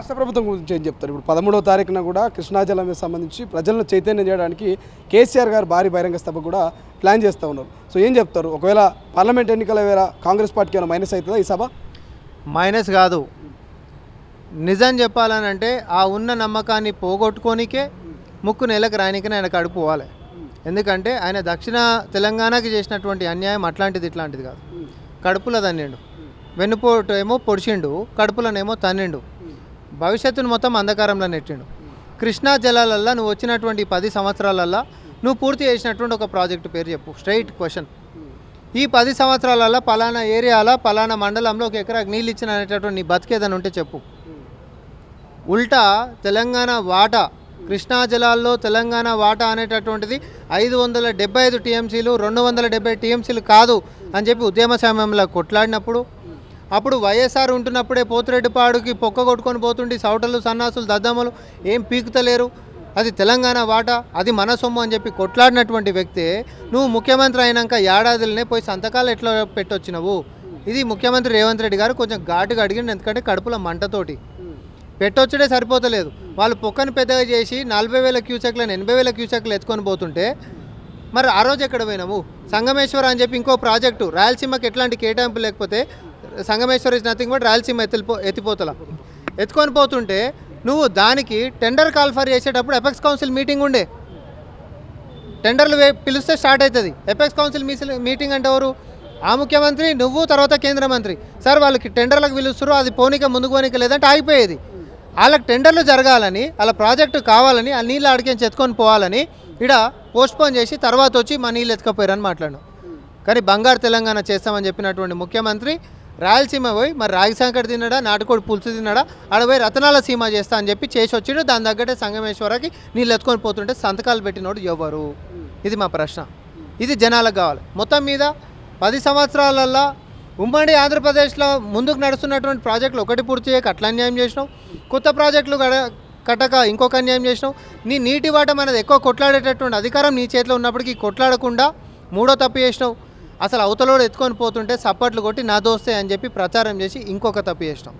రాష్ట్ర ప్రభుత్వం గురించి ఏం చెప్తారు? ఇప్పుడు పదమూడవ తారీఖున కూడా కృష్ణా సంబంధించి ప్రజలను చైతన్యం చేయడానికి కేసీఆర్ గారు భారీ బహిరంగ సభ కూడా ప్లాన్ చేస్తూ ఉన్నారు. సో ఏం చెప్తారు? ఒకవేళ పార్లమెంట్ ఎన్నికల వేళ కాంగ్రెస్ పార్టీకి ఏమైనా మైనస్ అవుతుందా ఈ సభ? మైనస్ కాదు. నిజం చెప్పాలనంటే ఆ ఉన్న నమ్మకాన్ని పోగొట్టుకోనికే ముక్కు నెలకు రాయనికనే ఆయన కడుపు పోవాలి. ఎందుకంటే ఆయన దక్షిణ తెలంగాణకి చేసినటువంటి అన్యాయం అట్లాంటిది ఇట్లాంటిది కాదు. కడుపులో తన్నిండు. వెన్నుపోటు ఏమో పొడిచిండు కడుపులోనేమో తన్నిండు. భవిష్యత్తును మొత్తం అంధకారంలో నెట్టిండు. కృష్ణా జలాలల్లో నువ్వు వచ్చినటువంటి పది సంవత్సరాలల్లో నువ్వు పూర్తి చేసినటువంటి ఒక ప్రాజెక్టు పేరు చెప్పు. స్ట్రైట్ క్వశ్చన్ ఈ పది సంవత్సరాలలో పలానా ఏరియాలో పలానా మండలంలో ఒక ఎకరాకు నీళ్ళు ఇచ్చిన అనేటటువంటి నీ బతికేదని ఉంటే చెప్పు. ఉల్టా తెలంగాణ వాటా కృష్ణా జలాల్లో తెలంగాణ వాటా అనేటటువంటిది ఐదు వందల డెబ్బై ఐదు టీఎంసీలు రెండు వందల డెబ్బై టీఎంసీలు కాదు అని చెప్పి ఉద్యమ సమయంలో కొట్లాడినప్పుడు అప్పుడు వైఎస్ఆర్ ఉంటున్నప్పుడే పోతిరెడ్డిపాడుకి పొక్క కొట్టుకొని పోతుండి సౌటలు సన్నాసులు దద్దమ్మలు ఏం పీకుతలేరు? అది తెలంగాణ వాటా అది మన సొమ్ము అని చెప్పి కొట్లాడినటువంటి వ్యక్తి నువ్వు ముఖ్యమంత్రి అయినాక ఏడాదిలోనే పోయి సంతకాలు ఎట్లా పెట్టొచ్చినవు? ఇది ముఖ్యమంత్రి రేవంత్ రెడ్డి గారు కొంచెం ఘాటుగా అడిగిండు ఎందుకంటే కడుపులో మంటతోటి. పెట్టొచ్చడే సరిపోతలేదు. వాళ్ళు పొక్కను పెద్దగా చేసి నలభై వేల క్యూసెక్లను ఎనభై వేల క్యూసెక్లు ఎత్తుకొని పోతుంటే మరి ఆ రోజు ఎక్కడ పోయినాము సంగమేశ్వర అని చెప్పి ఇంకో ప్రాజెక్టు రాయలసీమకి ఎట్లాంటి కేటాయింపు లేకపోతే Sangameshwara is nothing but Rayalaseema ఎత్తిపో ఎత్తిపోతల. ఎత్తుకొని పోతుంటే నువ్వు దానికి టెండర్ కాల్ఫర్ చేసేటప్పుడు ఎపెక్స్ కౌన్సిల్ మీటింగ్ ఉండే. టెండర్లు పిలిస్తే స్టార్ట్ అవుతుంది ఎపెక్స్ కౌన్సిల్ మీసిల్ మీటింగ్ అంటే ఎవరు? ఆ ముఖ్యమంత్రి నువ్వు తర్వాత కేంద్ర మంత్రి. సార్ వాళ్ళకి టెండర్లకు పిలుస్తారు అది పోనీక ముందుకు పోనీక లేదంటే ఆగిపోయేది. వాళ్ళకి టెండర్లు జరగాలని వాళ్ళ ప్రాజెక్టు కావాలని ఆ నీళ్ళు అడిగించి ఎత్తుకొని పోవాలని ఇక్కడ పోస్ట్పోన్ చేసి తర్వాత వచ్చి మా నీళ్ళు ఎత్తుకపోయారని మాట్లాడు కానీ బంగారు తెలంగాణ చేస్తామని చెప్పినటువంటి ముఖ్యమంత్రి రాయలసీమ పోయి మరి రాగి సంకటి తిన్నాడా నాటుకోడి పులుసు తిన్నాడా ఆడ పోయి రతనాల సీమ చేస్తా అని చెప్పి చేసి వచ్చిడు. దాని తగ్గట్టే సంగమేశ్వరకి నీళ్ళు ఎత్తుకొని పోతుంటే సంతకాలు పెట్టినోడు ఎవరు? ఇది మా ప్రశ్న. ఇది జనాలకు కావాలి. మొత్తం మీద పది సంవత్సరాలల్లో ఉమ్మడి ఆంధ్రప్రదేశ్లో ముందుకు నడుస్తున్నటువంటి ప్రాజెక్టులు ఒకటి పూర్తి చేయక అట్లా అన్యాయం చేసినాం కొత్త ప్రాజెక్టులు గడ కట్టక ఇంకొక అన్యాయం చేసినాం నీ నీటి వాటం అనేది ఎక్కువ కొట్లాడేటటువంటి అధికారం నీ చేతిలో ఉన్నప్పటికీ కొట్లాడకుండా మూడో తప్పు చేసినావు. అసలు అవతలోడు ఎత్తుకొని పోతుంటే సప్పట్లు కొట్టి నా దోస్తే అని చెప్పి ప్రచారం చేసి ఇంకొక తప్పు చేసినాం.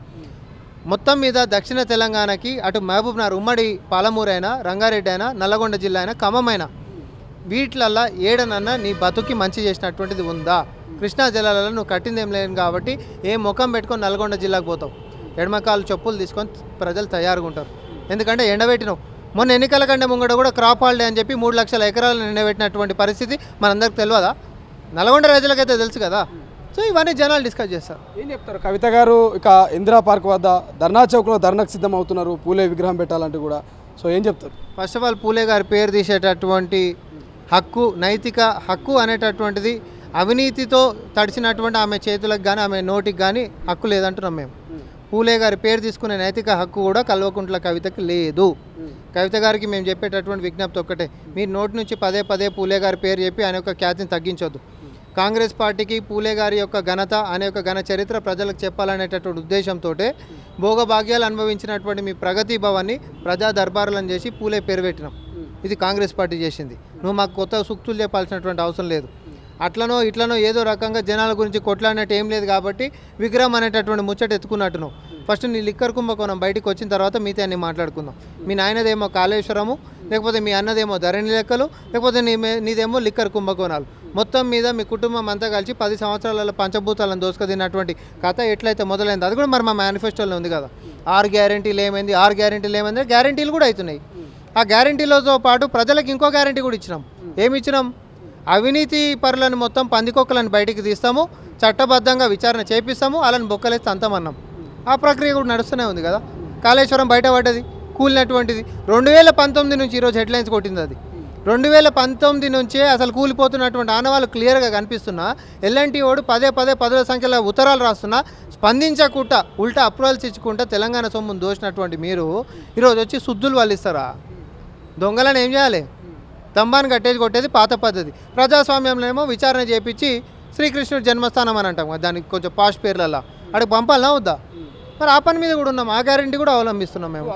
మొత్తం మీద దక్షిణ తెలంగాణకి అటు మహబూబ్నగర్ ఉమ్మడి పాలమూరైనా రంగారెడ్డి అయినా నల్లగొండ జిల్లా అయినా ఖమ్మమైనా అయినా వీటిలల్లా ఏడనన్నా నీ బతుకి మంచి చేసినటువంటిది ఉందా? కృష్ణా జిల్లాలలో నువ్వు కట్టింది ఏం లేదు కాబట్టి ఏ ముఖం పెట్టుకొని నల్గొండ జిల్లాకు పోతావు? ఎడమకాలు చెప్పులు తీసుకొని ప్రజలు తయారుగా ఉంటారు ఎందుకంటే ఎండబెట్టినావు. మొన్న ఎన్నికల కంటే ముంగడ కూడా క్రాప్ హాలిడే అని చెప్పి మూడు లక్షల ఎకరాలను ఎండబెట్టినటువంటి పరిస్థితి మనందరికి తెలియదా? నల్గొండ ప్రజలకైతే తెలుసు కదా. సో ఇవన్నీ జనాలు డిస్కస్ చేస్తారు. ఏం చెప్తారు? కవిత గారు ఇక ఇందిరా పార్క్ వద్ద ధర్నా చౌక్లో ధర్నాకు సిద్ధం అవుతున్నారు పూలే విగ్రహం పెట్టాలంటూ కూడా. సో ఏం చెప్తారు? ఫస్ట్ ఆఫ్ ఆల్ పూలే గారి పేరు తీసేటటువంటి హక్కు నైతిక హక్కు అనేటటువంటిది అవినీతితో తడిచినటువంటి ఆమె చేతులకు కానీ ఆమె నోటికి కానీ హక్కు లేదంటున్నాం మేము. పూలే గారి పేరు తీసుకునే నైతిక హక్కు కూడా కల్వకుంట్ల కవితకి లేదు. కవిత గారికి మేము చెప్పేటటువంటి విజ్ఞప్తి ఒక్కటే. మీరు నోటి నుంచి పదే పదే పూలే గారి పేరు చెప్పి ఆయన యొక్క ఖ్యాతిని తగ్గించొద్దు. కాంగ్రెస్ పార్టీకి పూలే గారి యొక్క ఘనత అనే ఒక ఘన చరిత్ర ప్రజలకు చెప్పాలనేటటువంటి ఉద్దేశంతో భోగభాగ్యాలు అనుభవించినటువంటి మీ ప్రగతి భవన్ని ప్రజా దర్బారులను చేసి పూలే పేరు పెట్టినాం. ఇది కాంగ్రెస్ పార్టీ చేసింది. నువ్వు మాకు కొత్త సూక్తులు చెప్పాల్సినటువంటి అవసరం లేదు. అట్లనో ఇట్లనో ఏదో రకంగా జనాల గురించి కొట్లాడినట్టు ఏం లేదు కాబట్టి విగ్రహం అనేటటువంటి ముచ్చట ఎత్తుకున్నట్టు నువ్వు. ఫస్ట్ నీ లిక్కర్ కుంభకోణం బయటికి వచ్చిన తర్వాత మిగతా అన్ని మాట్లాడుకుందాం. మీ నాయనదేమో కాళేశ్వరము లేకపోతే మీ అన్నదేమో ధరణి లెక్కలు లేకపోతే నీ నీదేమో లిక్కర్ కుంభకోణాలు. మొత్తం మీద మీ కుటుంబం అంతా కలిసి పది సంవత్సరాలలో పంచభూతాలను దోసుకుదిన్నటువంటి కథ ఎట్లయితే మొదలైంది అది కూడా మరి మా మేనిఫెస్టోలో ఉంది కదా. ఆరు గ్యారెంటీలు ఏమైంది? ఆరు గ్యారెంటీలు ఏమైంది? గ్యారెంటీలు కూడా అవుతున్నాయి. ఆ గ్యారెంటీలతో పాటు ప్రజలకు ఇంకో గ్యారెంటీ కూడా ఇచ్చినాం. ఏమి ఇచ్చినాం అవినీతి పరులను మొత్తం పందికొక్కలను బయటికి తీస్తాము చట్టబద్ధంగా విచారణ చేపిస్తాము వాళ్ళని బొక్కలేస్తే అంతమన్నాం ఆ ప్రక్రియ కూడా నడుస్తూనే ఉంది కదా. కాళేశ్వరం బయటపడ్డది కూలినటువంటిది. రెండు వేల పంతొమ్మిది నుంచి ఈరోజు హెడ్లైన్స్ కొట్టింది అది. రెండు వేల పంతొమ్మిది నుంచే అసలు కూలిపోతున్నటువంటి ఆనవాళ్ళు క్లియర్గా కనిపిస్తున్నా ఎల్ఎన్టీ వాడు పదే పదే పదుల సంఖ్యలో ఉత్తరాలు రాస్తున్నా స్పందించకుండా ఉల్టా అప్రూవల్స్ ఇచ్చుకుంటా తెలంగాణ సొమ్మును దోచినటువంటి మీరు ఈరోజు వచ్చి శుద్ధులు వాళ్ళిస్తారా దొంగలను ఏం చేయాలి? తంబాను కట్టేది కొట్టేది పాత పద్ధతి. ప్రజాస్వామ్యంలో ఏమో విచారణ చేపించి శ్రీకృష్ణుడు జన్మస్థానం అని అంటాం. కదా, దానికి కొంచెం పాష్ పేర్లలో. అక్కడికి పంపాలనా వద్దా? మరి ఆ పని మీద కూడా ఉన్నాం. ఆ గ్యారంటీ కూడా అవలంబిస్తున్నాం మేము.